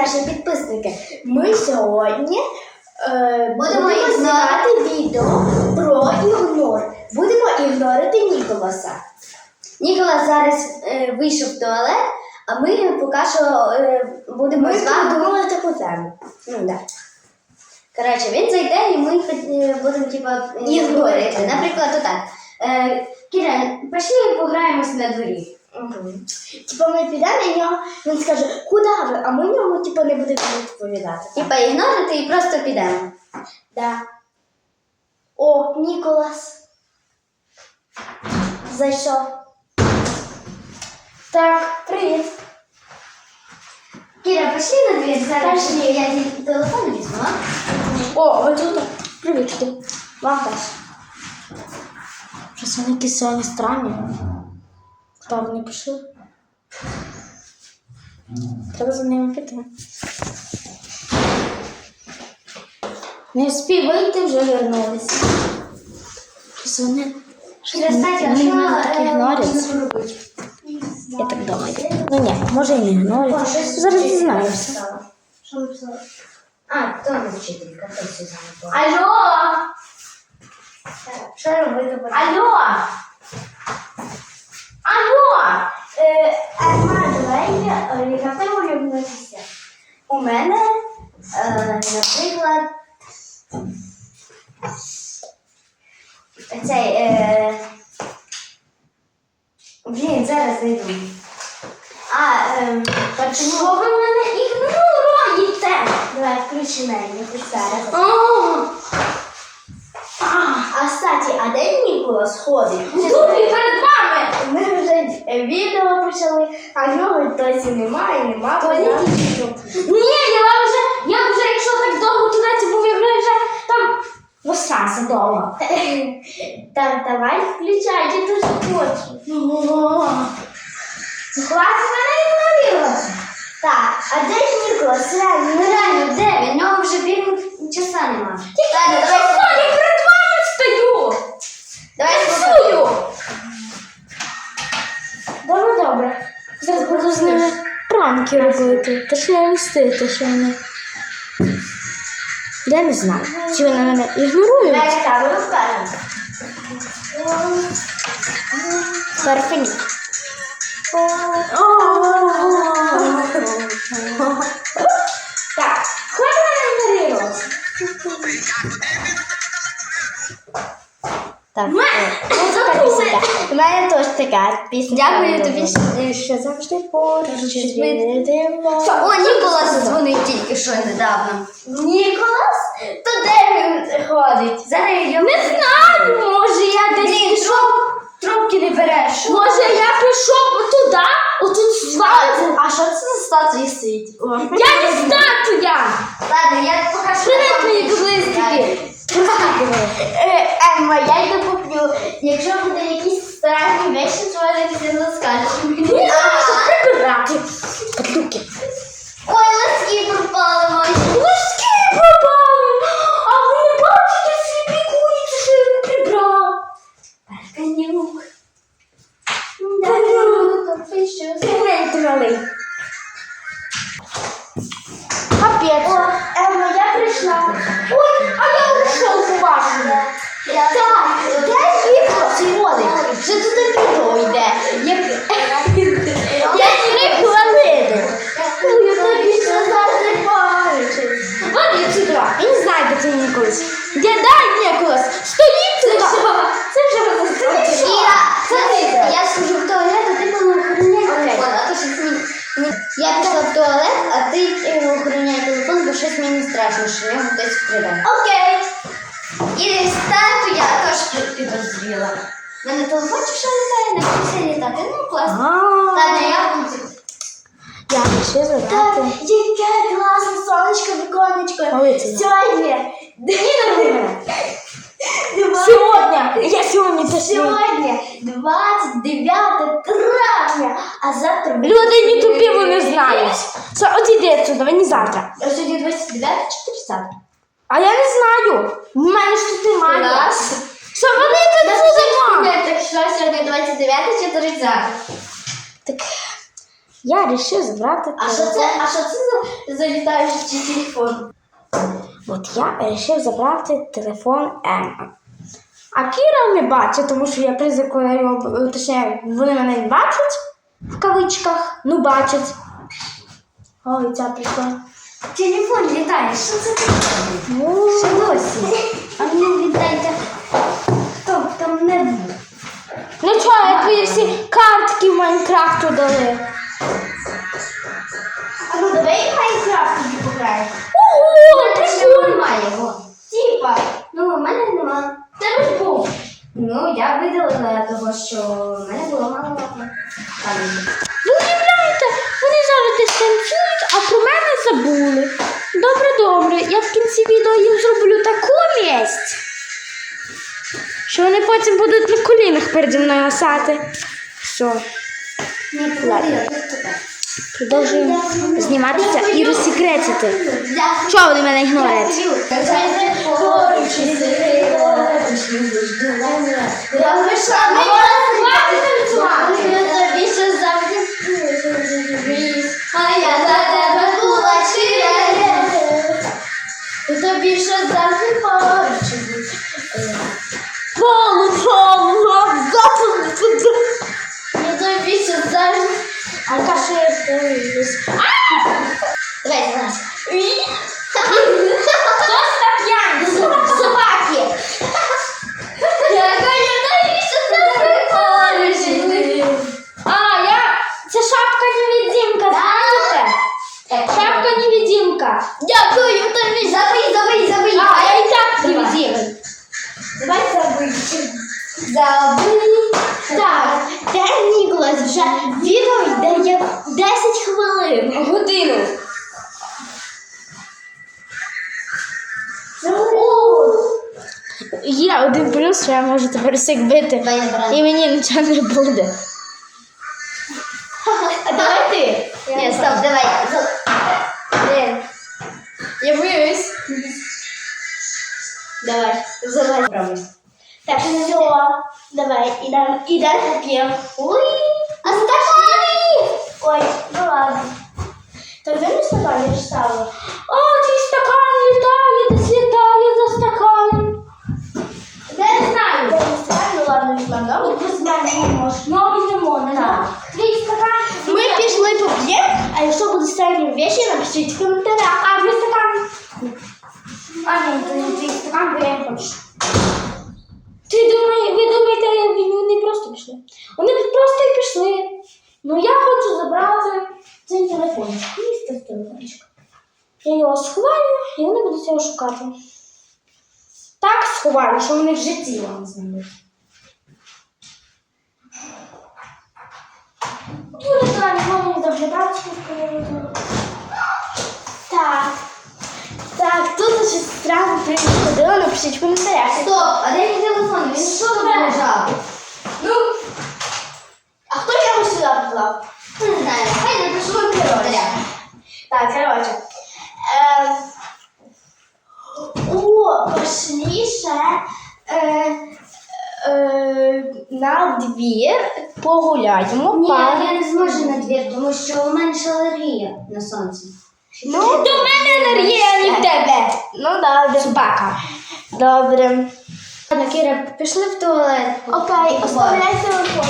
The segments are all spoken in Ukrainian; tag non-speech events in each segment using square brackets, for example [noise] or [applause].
наші підписники, ми сьогодні е, Будемо знімати відео про ігнор. Будемо ігнорити Ніколаса. Ніколас зараз е, вийшов в туалет, а ми поки що е, будемо Ми з вами придумали таку тему. Ну, да. Коротше, він зайде і ми е, будемо типа ігнорити. Наприклад, отак. Е, Кіра, пішли пограємось на дворі. Типа ми підемо і нього, він скаже, куди ви? А ми йому типа не будемо відповідати. Типа ігнорити і просто підемо. Да. О, Ніколас. Зайшов. Так, привіт. Кіра, пішли на двір, зараз Пішли. я телефон візьму. О, ви тут. Привіт. Вам теж. Щось вони якісь сьогодні странні. Куди вони пішли? Треба за ними піти. Не встиг вийти, вже вернулися. Щось вони. щось Кіра, вони- кстати, а вони що мене так е, ігнорять. можна робити? Я так думаю. Ну ні, може і не ігнорять. Зараз дізнаємося. Що написала? А, то не вчителька, то Сюзанна була. Алло! Що робити? Алло! У мене, е, наприклад, цей, е, блін, зараз зайду. А, е, Що ви мене ігноруєте? давай, включи мене, хоч зараз. А, кстати, а де Ніколас ходить? Тут і перед вами! Ми вже відео почали, а в нього досі немає, нема. То вона- Ні, я вам вже, я вже, якщо так довго туди був, я вже там восрався довго. Так, давай включай, я дуже хочу. Хватить мене ігнорувати. Так, а де? Реально, Ну реально, де він? У нього вже бігу часа нема. Ладно, давай. Я перед вами стою! Давай Працюю! Добре, добре. Зараз буду з ними пранки робити. Та Точніше листити, що вони. Я не знаю. Чи вони мене ігнорують? Давай камеру скажемо. Перфені. [laughs] Так, Ме! о, Ну, У мене теж така пісня. Дякую тобі, що- що завжди поруч. О, Ніколас дзвонив тільки що недавно. Ніколас? То де він ходить? Зараз я Не знаю, може я десь пішов. трубки не береш. Може я пішов туди, отут з. А що це за статуї стоїть? Я не статуя! Ладно, я покажу. Привіт, мої підлистики! Е, Емма, я йду куплю. Якщо буде якісь страшні речі, то не скажеш мені. прибирати. Ой, ласки пропали мої. Лоски пропали! Дай Ніколас? Стоїть. Це вже це? Іра, це я схожу в туалет, а ти мене охороняй телефон, а то щось мені... Я пішла в туалет, а ти охороняй телефон, бо щось мені страшно, що нього хтось вкриває. Окей. І стату я теж підозріла. У мене телефон чи що літає, на все літати. Ну, класно. Ладно, я буду. Я ще Так, яке класне сонечко, віконечко. Сьогодні. Два- Сьогодні. Я сьогодні 29 травня, а завтра Люди не тупі, вони знають. Це одійди отсюди, ви не завтра. А сьогодні 29 чи 30? А я не знаю. В мене ж тут немає. Клас. Що вони тут сюди? Так що сьогодні 29 чи 30? Так Я вирішив забрати А що це, а що це за, за літаючий телефон? От я вирішив забрати телефон Ема. А Кіра не бачить, тому що я призив, коли його, точніше, вони мене не бачать в кавичках, ну бачать. Ой, ця прийшла. Телефон літає, що це таке? Ну, Що досі? А ну віддайте. Хто б там не був? ну чого, я твої всі картки в Майнкрафту дали. А ну давай Майнкрафт тобі пограємо. Ого, Прикольно. немає його. Типа, ну в мене нема. Тебе ж був. Ну, я видалила того, що в мене було мало пам'яті. Ви уявляєте, вони зараз десь танцюють, а про мене забули. Добре, добре. Я в кінці відео їм зроблю таку місць, що вони потім будуть на колінах переді мною осати. Все, Не таке. Продовжуємо зніматися і розсекретити. Чого вони мене ігнорять? Плюс, що я можу тепер всіх бити. Давай, Брат. І мені нічого не буде. А давай ти. Ні, стоп, давай. Блін. Я боюсь. Давай, залазь. Так, все. Давай, ідемо ідемо поп'ємо. Ой, а стакани! Ой, ну ладно. Так де мій стакан я ж ставила? О, твій стакан літає, знаю. Ну ладно, новий. Без мене не можеш. Новий не можна. Твій стакан. Ми пішли поп'ємо, а якщо будуть старі вещі, напишіть в коментарях. А твій стакан? А, ні, не твій стакан, бо я не хочу. Ти думаєш, ви думаєте, вони просто пішли? Вони просто і пішли. Ну я хочу забрати цей телефончик. Місце телефончик. Я його сховаю і вони будуть його шукати. Так сховаю, що вони в житті його не знайдуть. Буде так, мамі доглядати. Так. Так, тут щось странно приходило, напишіть в коментарях. Стоп, а де мій телефон? Він що тут лежав? Ну, а хто його сюди поклав? Не знаю, хай в коментарях. Так, короче. Е, о, пошли ще е, е, на двір погуляємо. Ні, пару- я не зможу на двір, тому що у мене ж алергія на сонці. Ну, до мене енергія, а не в тебе. Ну, добре. Собака. Добре. Ладно, Кіра, пішли в туалет. Окей, оставляй телефон.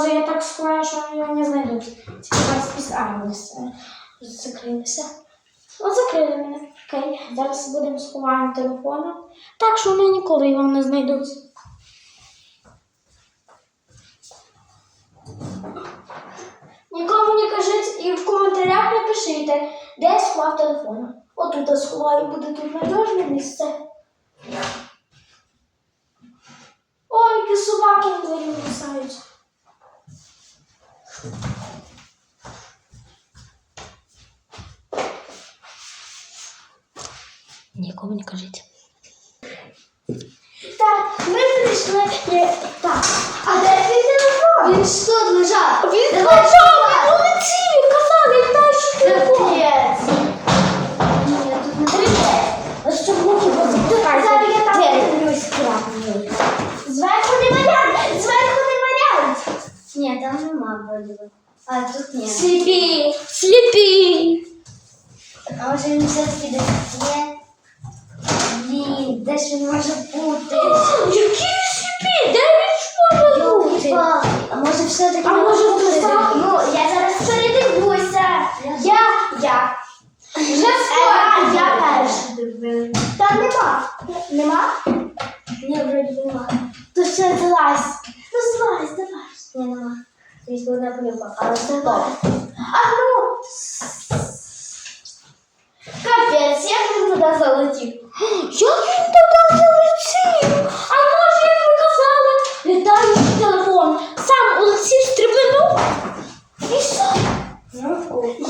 Що я так сховаю, що його не знайдуть. Тільки спис... А, вони с- закрилися. От закрили мене. Окей, зараз будемо сховаємо телефоном. Так що вони ніколи його не знайдуть. Нікому не кажіть і в коментарях напишіть, де сховав телефон. Отут сховаю, буде тут надіжне місце. Ой, які собаки на дворі висають. Никому не кажите. Так, ми прийшли. Е, Так. А де твій телефон? Він что тут лежав. Він лежав, він улетів, він казав, він знає, що телефон. Ні, тут не прийде. А що муки Зараз я там подивлюсь прямо. Зверху не варіант, зверху не варіант. Ні, там нема вроде. А тут ні. Сліпі, сліпі. А може він все-таки десь. Є? Блін, де ж він може бути? Які сліпі? Де він може бути? А може все-таки А може бути? Ну, я зараз передивлюся. Я, я. Вже скоро. Я перша. Там нема. Нема? Ні, вроді нема. То ще злазь. Ну злазь, давай. Ні, нема. Десь одна плюха. Але це А ну. Капець, як він туди залетів? Як він туди залетів? А може, як ви казали, літаючий телефон. Сам улетів стрибнув. І що?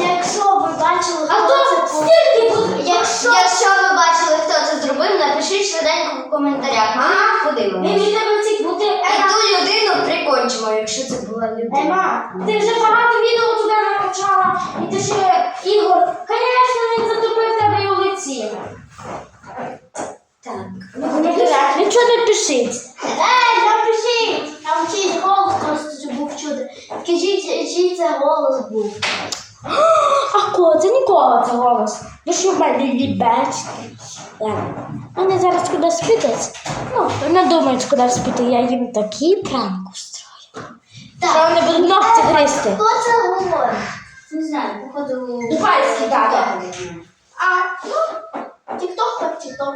Якщо ви бачили, А хто то це буде? Якщо, якщо ви бачили, хто це зробив, напишіть швиденько в коментарях. Ми подивимося. бути. І ту людину прикончимо, якщо це була людина. Ема, ти вже багато відео туди накачала, і ти ще Ігор, звісно, він затопив тебе і улетів. Так. Нічого не пишіть. Ей, напишіть! Там чийсь голос просто був чути. Скажіть, чий це голос був. А кого? Це нікого це голос. Ви що в мене лібечки? Вони зараз куди спитять. Ну, не думають, куди спити. Я їм такий пранк устрою. Що вони будуть ногті гризти. Хто це говорить? Не знаю, походу. Дубайський, так, Да. А, ну, тік-ток так тік-ток.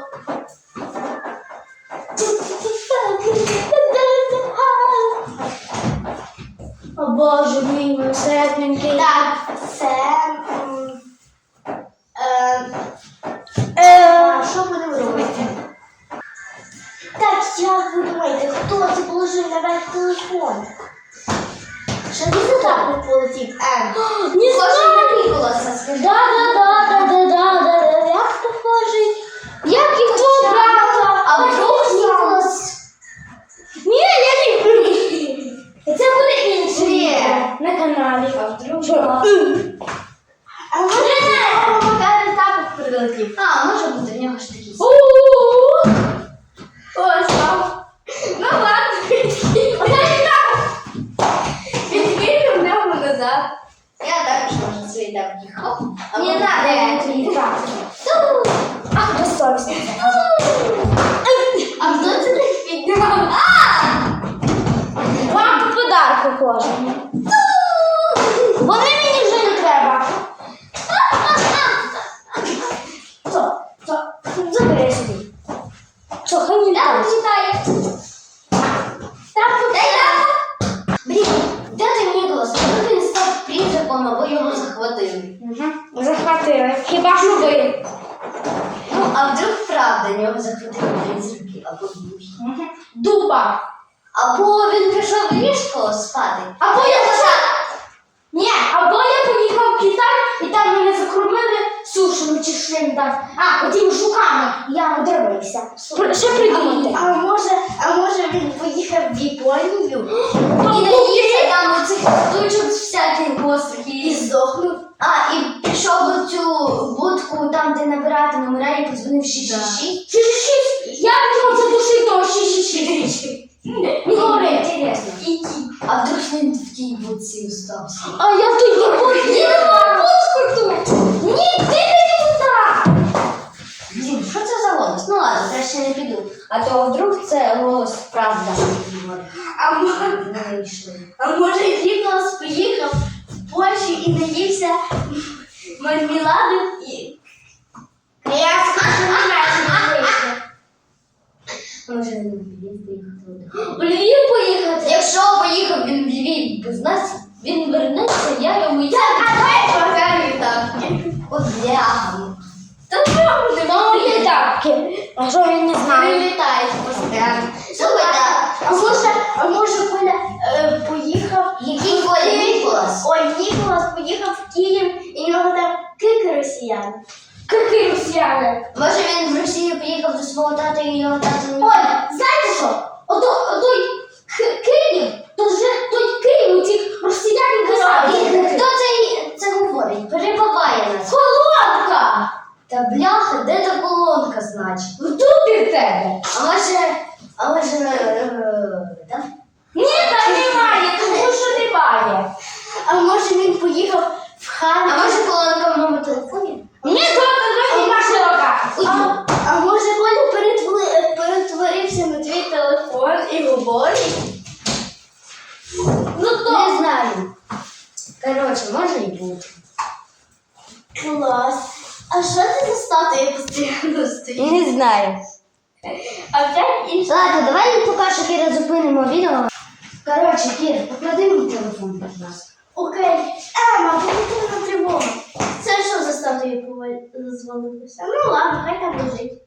О Боже мій милосердненький. Так, це. Дуба. Або він пішов в ліжко спати. Або я пішла. Ні, або я поїхав в Китай і там мене закормили сушами чи шим там. А, отими жуками. Я одривався. Що придумати? А може, а може він поїхав в Японію [gasps] І наївся там оцих штучок всяких гострих і здохнув? А, і пішов в цю будку, там, де набирати номера, і подзвонив 666. Шість-шість. Я в нього задушив того шість-шість. Ну, Говори. інтересно. А вдруг він в тій будці остався? А я тут не буду. Ні, нема будку тут. Ні, ти не туди. Блін, що це за голос? Ну ладно, краще не піду. А то вдруг це голос правда. [gasps] В Львів поїхати. Якщо поїхав він в Львів без нас, він вернеться, я йому я. А давай покажу так. От бляха. Та правда, ну є тапки. А що він не знає? Прилітають постійно. Слухайте, А може, а може Коля е, поїхав. який Коля Ніколас? Ой, Ніколас поїхав в Київ і в нього там кики росіяни. Какі росіяни? Може він в Росію поїхав до свого тата і його тата Ой, знаєте що? 我都我都。Ну то Не знаю. Коротше, може і бути. клас. А що це за статуя постійно стоїть? Не знаю. А в. Ладно, давай поки що Кіра зупинимо відео. Коротше, Кір, поклади мій телефон, будь ласка. Окей. Ема, повітряна тривога. Це що за статуя звалилася? Ну ладно, хай там лежить.